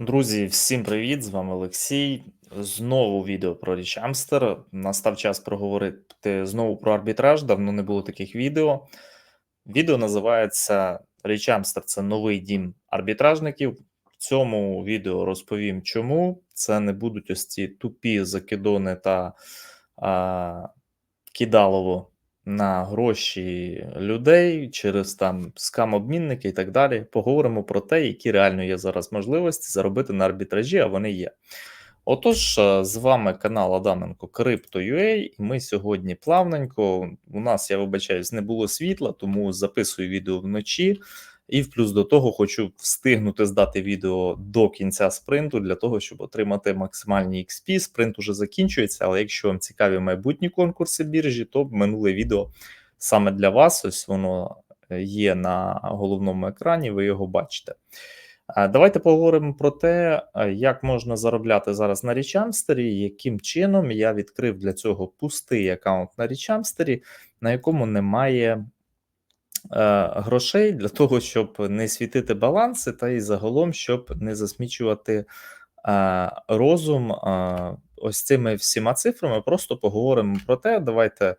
Друзі, всім привіт! З вами Олексій. Знову відео про Річамстер. Настав час проговорити знову про арбітраж. Давно не було таких відео. Відео називається Річамстер це новий дім арбітражників. В цьому відео розповім, чому це не будуть ось ці тупі закидони та а, кидалово на гроші людей через там скам-обмінники і так далі. Поговоримо про те, які реально є зараз можливості заробити на арбітражі, а вони є. Отож, е, з вами канал Адаменко Crypto.ua, і ми сьогодні плавненько. У нас, я вибачаюсь, не було світла, тому записую відео вночі. І в плюс до того хочу встигнути здати відео до кінця спринту для того, щоб отримати максимальні XP. Спринт уже закінчується, але якщо вам цікаві майбутні конкурси біржі, то минуле відео саме для вас. Ось воно е, є на головному екрані, ви його бачите. Давайте поговоримо про те, як можна заробляти зараз на Річамстері, яким чином я відкрив для цього пустий аккаунт на Річамстері, на якому немає Е, грошей для того, щоб не світити баланси, та і загалом, щоб не засмічувати е, розум е, ось цими всіма цифрами. Просто поговоримо про те. Давайте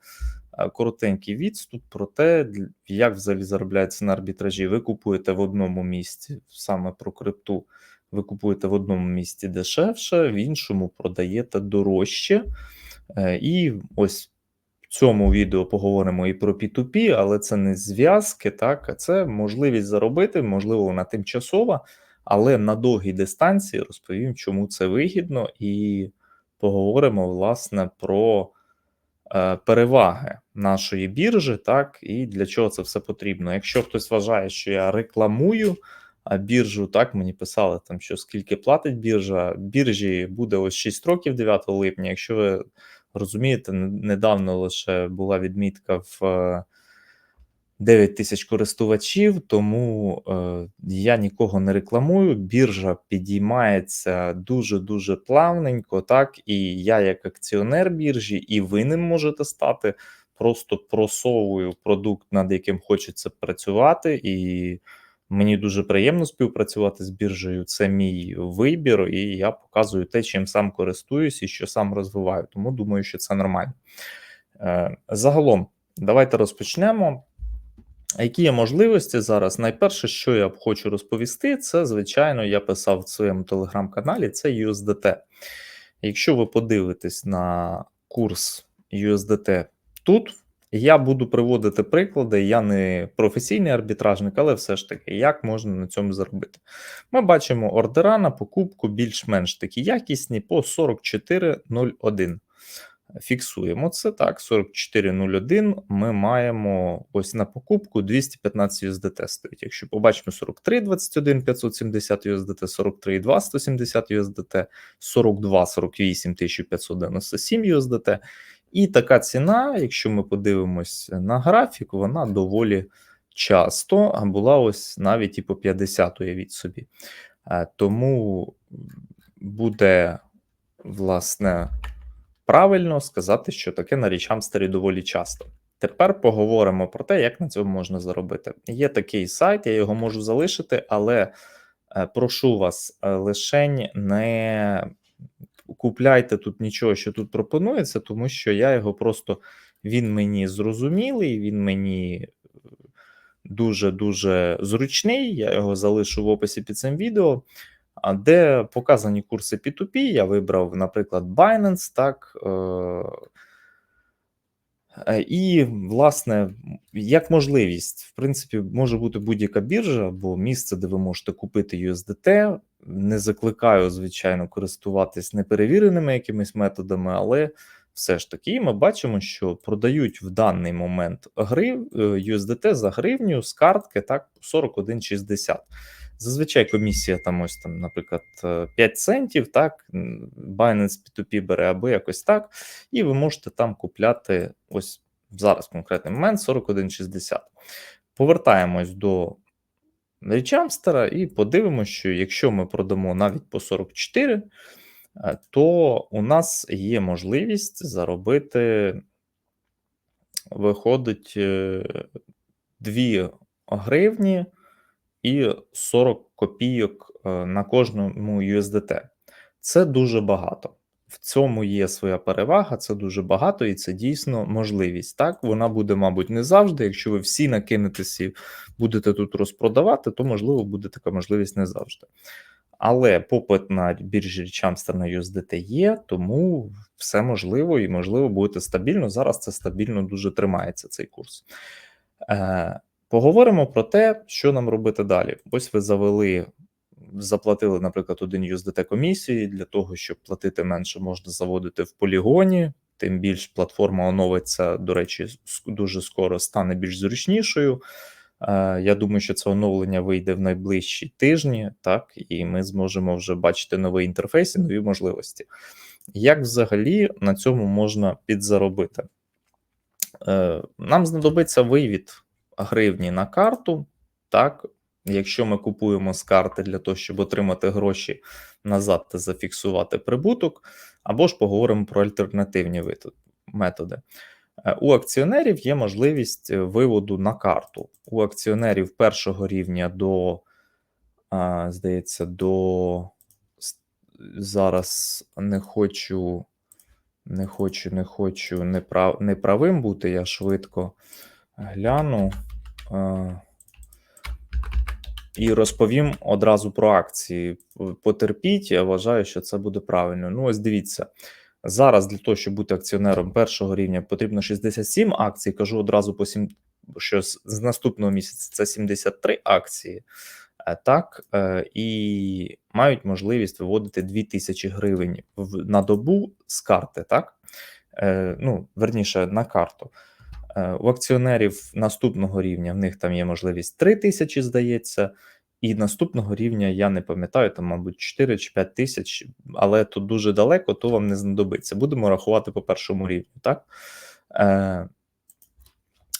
коротенький відступ про те, як взагалі заробляється на арбітражі. Ви купуєте в одному місці саме про крипту. Ви купуєте в одному місці дешевше, в іншому продаєте дорожче. І ось цьому відео поговоримо і про P2P, але це не зв'язки, так, а це можливість заробити, можливо, вона тимчасова, але на довгій дистанції розповім, чому це вигідно, і поговоримо, власне, про е, переваги нашої біржі, так, і для чого це все потрібно. Якщо хтось вважає, що я рекламую. А біржу так мені писали там, що скільки платить біржа. Біржі буде ось 6 років 9 липня. Якщо ви Розумієте, недавно лише була відмітка в 9 е, тисяч користувачів, тому е, я нікого не рекламую. Біржа підіймається дуже-дуже плавненько, так і я, як акціонер біржі, і ви ним можете стати. Просто просовую продукт, над яким хочеться працювати, і Мені дуже приємно співпрацювати з біржею. Це мій вибір, і я показую те, чим сам користуюсь і що сам розвиваю. Тому думаю, що це нормально. Е, загалом, давайте розпочнемо. Які є можливості зараз? Найперше, що я хочу розповісти, це, звичайно, я писав в своєму телеграм-каналі, це USDT. Якщо ви подивитесь на курс USDT тут, я буду приводити приклади. Я не професійний арбітражник, але все ж таки, як можна на цьому заробити. Ми бачимо ордера на покупку більш-менш такі якісні по 44,01. Фіксуємо це так. 44,01 ми маємо ось на покупку 215 USDT стоїть. Якщо побачимо 43,21 570 USDT, 43,2 170 USDT, 42, 48 1597 USDT. І така ціна, якщо ми подивимось на графік, вона доволі часто була ось навіть і по 50 уявіть собі. Е, тому буде, власне, правильно сказати, що таке на річамстері доволі часто. Тепер поговоримо про те, як на цьому можна заробити. Є такий сайт, я його можу залишити, але е, прошу вас е, лишень не купляйте тут нічого, що тут пропонується, тому що я його просто він мені зрозумілий, він мені дуже-дуже зручний. Я його залишу в описі під цим відео, де показані курси P2P. Я вибрав, наприклад, Binance, так. Е, і, власне, як можливість, в принципі, може бути будь-яка біржа або місце, де ви можете купити USDT. Не закликаю, звичайно, користуватись неперевіреними якимись методами, але все ж таки ми бачимо, що продають в даний момент грив е, USDT за гривню з картки так 41,60. Зазвичай комісія там ось там, наприклад, 5 е, центів, так, Binance P2P бере або якось так, і ви можете там купляти ось зараз конкретний момент 41,60. Повертаємось до річамстера і подивимося, що якщо ми продамо навіть по 44, е, то у нас є можливість заробити, виходить 2 е, гривні і 40 копійок е, на кожному USDT. Це дуже багато. В цьому є своя перевага, це дуже багато, і це дійсно можливість. Так, вона буде, мабуть, не завжди. Якщо ви всі накинетеся і будете тут розпродавати, то можливо буде така можливість не завжди. Але попит на біржі на USDT є, тому все можливо і можливо буде стабільно. Зараз це стабільно дуже тримається цей курс. Е, Поговоримо про те, що нам робити далі. Ось ви завели, заплатили, наприклад, один USDT комісії. Для того, щоб платити менше, можна заводити в полігоні. Тим більш платформа оновиться, до речі, дуже скоро стане більш зручнішою. Е, я думаю, що це оновлення вийде в найближчі тижні, так, і ми зможемо вже бачити новий інтерфейс і нові можливості. Як взагалі на цьому можна підзаробити? Е, нам знадобиться вивід гривні на карту. Так, якщо ми купуємо з карти для того, щоб отримати гроші назад та зафіксувати прибуток, або ж поговоримо про альтернативні методи. Е, у акціонерів є можливість виводу на карту. У акціонерів першого рівня до, здається, до зараз не хочу, не хочу, не хочу неправ, неправим бути. Я швидко гляну і розповім одразу про акції. Потерпіть, я вважаю, що це буде правильно. Ну, ось дивіться. Зараз для того, щоб бути акціонером першого рівня, потрібно 67 акцій. Кажу одразу по 7, що з наступного місяця це 73 акції. Е, так, е, і мають можливість виводити 2000 гривень на добу з карти, так? Е, ну, верніше, на карту. У акціонерів наступного рівня в них там є можливість 3000, здається, і наступного рівня я не пам'ятаю, там, мабуть, 4 чи 5 тисяч, але тут дуже далеко, то вам не знадобиться. Будемо рахувати по першому рівню. так? Е,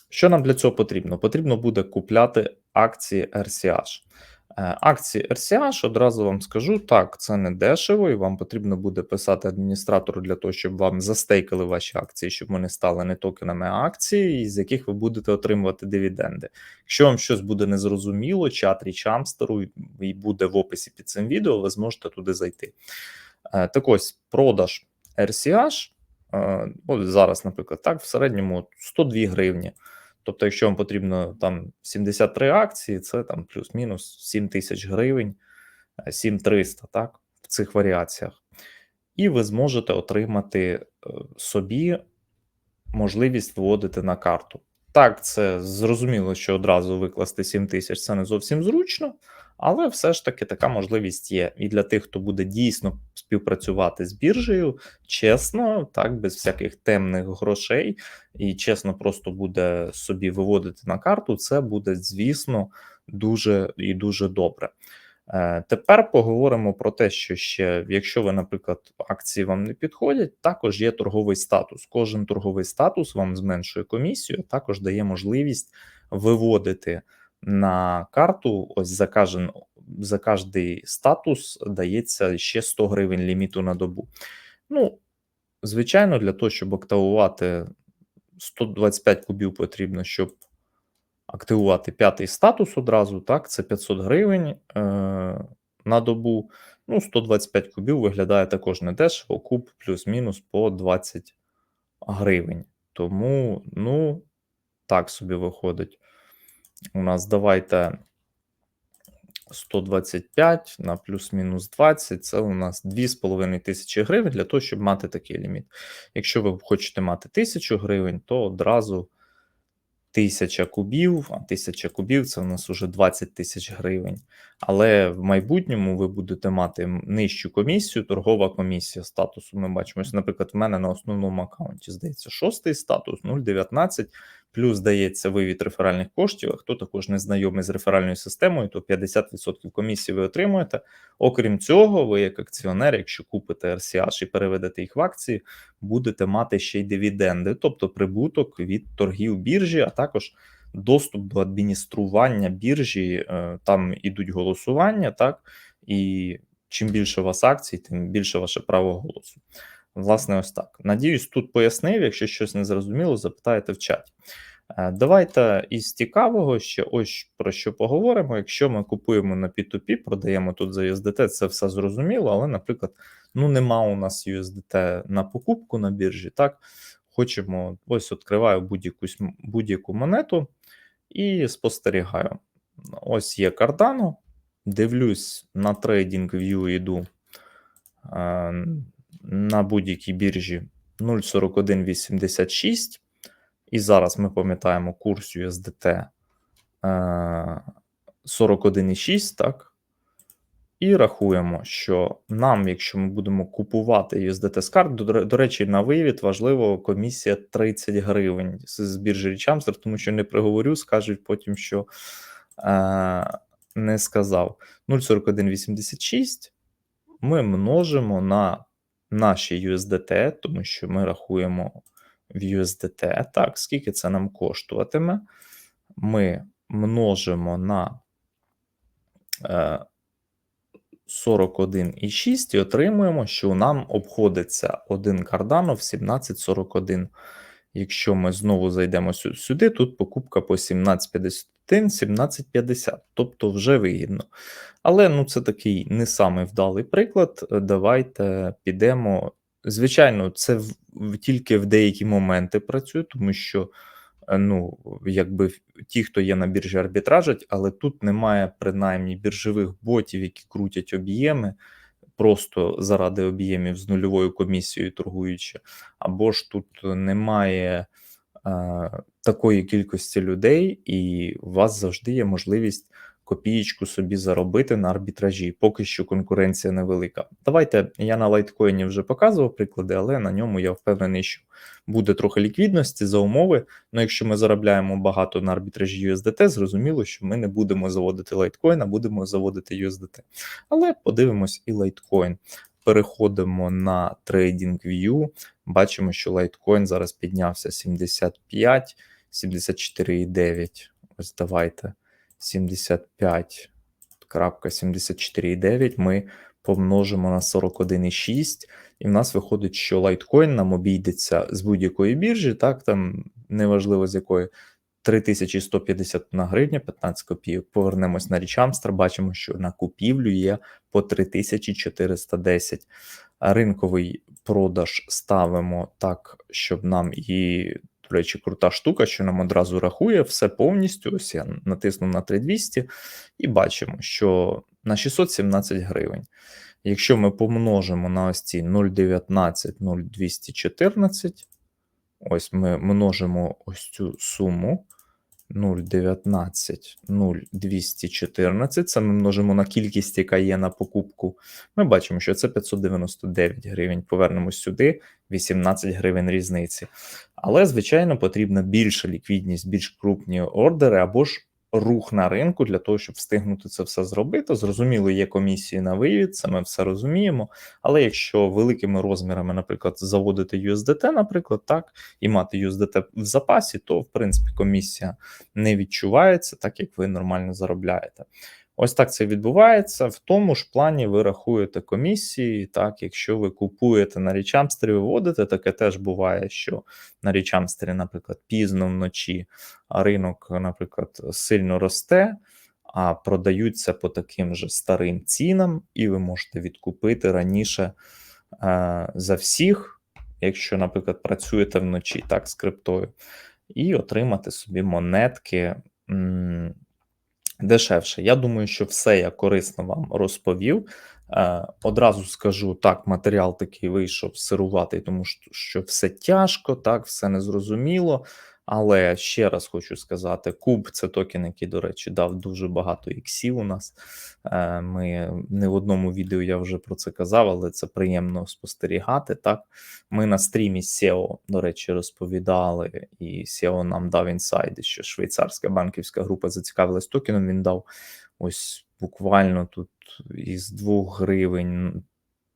Що нам для цього потрібно? Потрібно буде купляти акції RCH. Е, акції RCH, одразу вам скажу, так, це не дешево, і вам потрібно буде писати адміністратору для того, щоб вам застейкали ваші акції, щоб вони стали не токенами а акції, з яких ви будете отримувати дивіденди. Якщо вам щось буде незрозуміло, чат річамстеру і буде в описі під цим відео, ви зможете туди зайти. Е, так ось продаж RCH, е, ось зараз, наприклад, так, в середньому 102 гривні. Тобто, якщо вам потрібно там 73 акції, це там плюс-мінус 7 тисяч гривень, 7300, е, так, в цих варіаціях. І ви зможете отримати е, собі можливість вводити на карту. Так, це зрозуміло, що одразу викласти 7 тисяч це не зовсім зручно, але все ж таки така можливість є. І для тих, хто буде дійсно співпрацювати з біржею, чесно, так, без всяких темних грошей, і чесно, просто буде собі виводити на карту, це буде, звісно, дуже і дуже добре. Е, тепер поговоримо про те, що ще, якщо ви, наприклад, акції вам не підходять, також є торговий статус. Кожен торговий статус вам зменшує комісію, також дає можливість виводити на карту. Ось за кожен за кожний статус дається ще 100 гривень ліміту на добу. Ну, звичайно, для того, щоб активувати 125 кубів, потрібно, щоб активувати п'ятий статус одразу. Так, це 500 гривень е, на добу. Ну, 125 кубів виглядає також не дешево, куб плюс-мінус по 20 гривень. Тому, ну, так собі виходить. У нас давайте 125 на плюс-мінус 20, це у нас 2,5 тисячі гривень для того, щоб мати такий ліміт. Якщо ви хочете мати 1000 гривень, то одразу тисяча кубів, а тисяча кубів це у нас уже 20 тисяч гривень. Але в майбутньому ви будете мати нижчу комісію, торгова комісія статусу. Ми бачимо, наприклад, в мене на основному аккаунті здається шостий статус 0,19 плюс дається вивід реферальних коштів. А хто також не знайомий з реферальною системою, то 50% комісії ви отримуєте. Окрім цього, ви, як акціонер, якщо купите RCH і переведете їх в акції, будете мати ще й дивіденди, тобто прибуток від торгів біржі, а також доступ до адміністрування біржі. Е, там ідуть голосування, так і чим більше у вас акцій, тим більше ваше право голосу. Власне, ось так. Надіюсь, тут пояснив. Якщо щось не зрозуміло, запитаєте в чаті. Е, Давайте із цікавого ще ось про що поговоримо. Якщо ми купуємо на P2P, продаємо тут за USDT, це все зрозуміло, але, наприклад, ну нема у нас USDT на покупку на біржі. Так, хочемо ось відкриваю будь-яку будь-яку монету і спостерігаю. Ось є Cardano, дивлюсь на TradingView, йду е, на будь-якій біржі 0,4186. І зараз ми пам'ятаємо курс USDT е, 41,6, так? І рахуємо, що нам, якщо ми будемо купувати USDT з карт, до, речі, на вивід важливо комісія 30 гривень з біржі Річамстер, тому що не приговорю, скажуть потім, що е, не сказав. 0,4186 ми множимо на наші USDT, тому що ми рахуємо в USDT. Так, скільки це нам коштуватиме? Ми множимо на е, 41,6 і отримуємо, що нам обходиться один Cardano в 17,41. Якщо ми знову зайдемо сюди, тут покупка по 17,51, 17,50, тобто вже вигідно. Але ну це такий не самий вдалий приклад. Давайте підемо. Звичайно, це в, тільки в деякі моменти працює, тому що ну, якби ті, хто є на біржі, арбітражать, але тут немає принаймні біржових ботів, які крутять об'єми. Просто заради об'ємів з нульовою комісією торгуючи, або ж тут немає е, такої кількості людей, і у вас завжди є можливість копієчку собі заробити на арбітражі. Поки що конкуренція невелика. Давайте я на лайткоїні вже показував приклади, але на ньому я впевнений, що буде трохи ліквідності за умови. Ну, якщо ми заробляємо багато на арбітражі USDT, зрозуміло, що ми не будемо заводити лайткоін, а будемо заводити USDT. Але подивимось і лайткоін. Переходимо на TradingView, бачимо, що лайткоін зараз піднявся 75, 74,9. Ось давайте. 75.74,9 ми помножимо на 41,6, і в нас виходить, що лайткоін нам обійдеться з будь-якої біржі, так, там неважливо з якої 3151 гривня 15 копійок. Повернемось на річамстер, бачимо, що на купівлю є по 3410. Ринковий продаж ставимо так, щоб нам і до речі, крута штука, що нам одразу рахує все повністю. Ось я натиснув на 3200 і бачимо, що на 617 гривень. Якщо ми помножимо на ось ці 0,19, 0,214, ось ми множимо ось цю суму. 0,19, 0,214. Це ми множимо на кількість, яка є на покупку. Ми бачимо, що це 599 гривень. Повернемось сюди, 18 гривень різниці. Але, звичайно, потрібна більша ліквідність, більш крупні ордери або ж рух на ринку для того, щоб встигнути це все зробити. Зрозуміло, є комісії на вивід, це ми все розуміємо. Але якщо великими розмірами, наприклад, заводити USDT, наприклад, так, і мати USDT в запасі, то в принципі комісія не відчувається, так як ви нормально заробляєте. Ось так це відбувається. В тому ж плані ви рахуєте комісії. Так, якщо ви купуєте на річамстері, виводите, таке теж буває, що на річамстері, наприклад, пізно вночі ринок, наприклад, сильно росте, а продаються по таким же старим цінам, і ви можете відкупити раніше е, за всіх, якщо, наприклад, працюєте вночі так, з криптою, і отримати собі монетки. М дешевше. Я думаю, що все я корисно вам розповів. Е, Одразу скажу так, матеріал такий вийшов сируватий, тому що все тяжко, так, все незрозуміло. Але ще раз хочу сказати: Куб це токен, який, до речі, дав дуже багато іксів у нас. Е, ми не в одному відео я вже про це казав, але це приємно спостерігати. Так, Ми на стрімі SEO, до речі, розповідали, і SEO нам дав інсайди, що швейцарська банківська група зацікавилась токеном. Він дав ось буквально тут із 2 гривень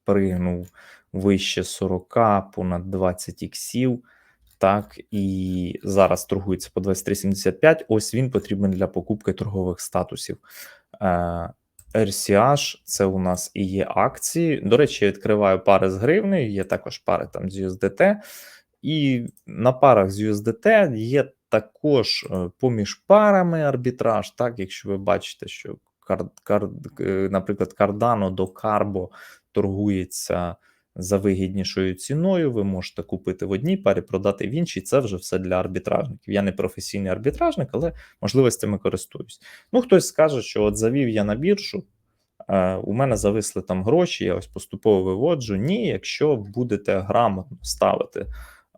пригнув вище 40, понад 20 іксів. Так, і зараз торгується по 23,75. Ось він потрібен для покупки торгових статусів. Е, RCH це у нас і є акції. До речі, я відкриваю пари з гривнею, є також пари там з USDT. І на парах з USDT є також е, поміж парами арбітраж, так, якщо ви бачите, що кар, кар, е, наприклад, Cardano до Carbo торгується за вигіднішою ціною, ви можете купити в одній парі, продати в іншій. Це вже все для арбітражників. Я не професійний арбітражник, але можливостями користуюсь. Ну, хтось скаже, що от завів я на біржу. е, У мене зависли там гроші, я ось поступово виводжу. Ні, якщо будете грамотно ставити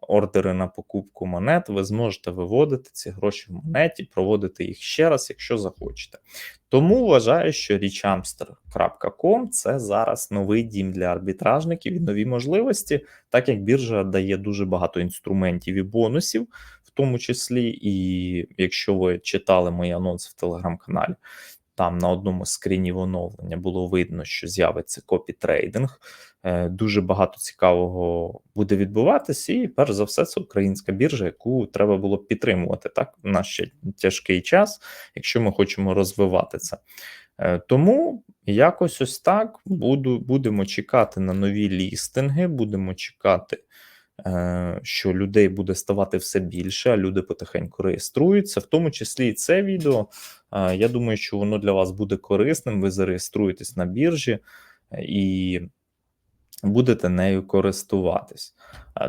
ордери на покупку монет, ви зможете виводити ці гроші в монеті, проводити їх ще раз, якщо захочете. Тому вважаю, що reachamster.com це зараз новий дім для арбітражників і нові можливості, так як біржа дає дуже багато інструментів і бонусів, в тому числі, і якщо ви читали мої анонси в телеграм-каналі. Там на одному з скрінів оновлення було видно, що з'явиться копі-трейдинг. Е, Дуже багато цікавого буде відбуватися, і перш за все, це українська біржа, яку треба було підтримувати так в наш ще тяжкий час, якщо ми хочемо розвивати це. Е, Тому якось ось так буду, будемо чекати на нові лістинги, будемо чекати, що людей буде ставати все більше, а люди потихеньку реєструються, в тому числі і це відео. Е, Я думаю, що воно для вас буде корисним. Ви зареєструєтесь на біржі е, і будете нею користуватись.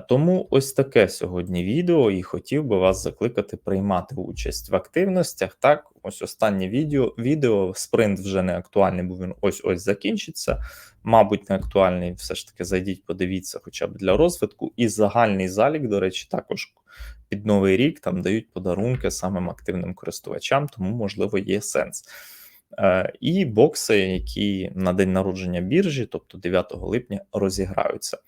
Тому ось таке сьогодні відео, і хотів би вас закликати приймати участь в активностях. Так, ось останнє відео. Відео спринт вже не актуальний, бо він ось ось закінчиться. Мабуть, не актуальний. Все ж таки, зайдіть, подивіться, хоча б для розвитку. І загальний залік, до речі, також під новий рік там дають подарунки самим активним користувачам, тому можливо є сенс. Е, І бокси, які на день народження біржі, тобто 9 липня, розіграються.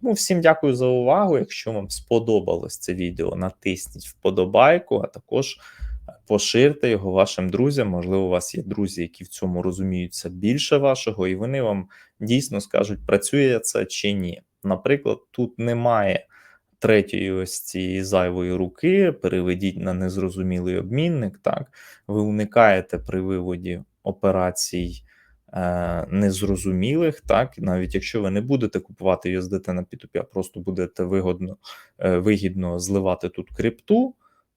Тому всім дякую за увагу. Якщо вам сподобалось це відео, натисніть вподобайку, а також поширте його вашим друзям. Можливо, у вас є друзі, які в цьому розуміються більше вашого, і вони вам дійсно скажуть, працює це чи ні. Наприклад, тут немає третьої ось цієї зайвої руки, переведіть на незрозумілий обмінник. Так, ви уникаєте при виводі операцій е, незрозумілих, так, навіть якщо ви не будете купувати USDT на P2P, а просто будете вигодно, е, вигідно зливати тут крипту,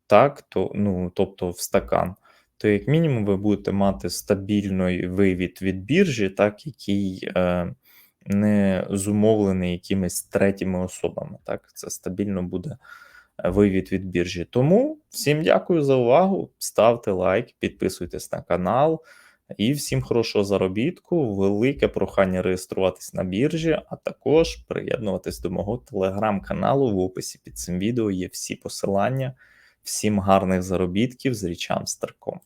так, то, ну, тобто в стакан. То, як мінімум, ви будете мати стабільний вивід від біржі, так, який е, не зумовлений якимись третіми особами. Так, це стабільно буде е, вивід від біржі. Тому всім дякую за увагу. Ставте лайк, підписуйтесь на канал. І всім хорошого заробітку, велике прохання реєструватись на біржі, а також приєднуватись до мого телеграм-каналу. В описі під цим відео є всі посилання. Всім гарних заробітків з річам Старком.